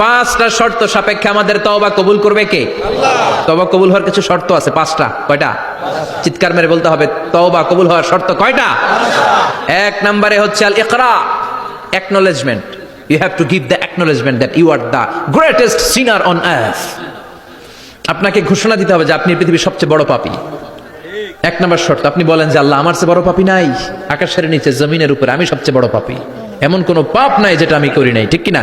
পাঁচটা শর্ত সাপেক্ষে আমাদের তওবা কবুল করবে কে? তওবা কবুল হওয়ার কিছু শর্ত আছে পাঁচটা। কয়টা? চিৎকার মেরে বলতে হবে তওবা কবুল হওয়ার শর্ত কয়টা? এক নম্বরে হচ্ছে আল ইকরা acknowledgement you have to give the acknowledgement that you are the greatest sinner on earth আপনাকে ঘোষণা দিতে হবে যে আপনি পৃথিবীর সবচেয়ে বড় পাপী। এক নম্বর শর্ত আপনি বলেন যে আল্লাহ আমার চেয়ে বড় পাপী নাই। আকাশের নিচে জমিনের উপরে আমি সবচেয়ে বড় পাপি। এমন কোনো পাপ নাই যেটা আমি করি নাই ঠিক কিনা?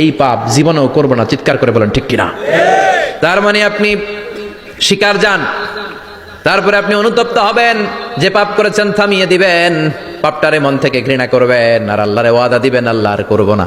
এই পাপ জীবনেও করব না, চিৎকার করে বলেন, ঠিক কিনা? তার মানে আপনি শিকার যান, তারপরে আপনি অনুতপ্ত হবেন, যে পাপ করেছেন থামিয়ে দিবেন, পাপটারে মন থেকে ঘৃণা করবেন, আর আল্লাহরে ওয়াদা দিবেন, আল্লাহ আর করব না।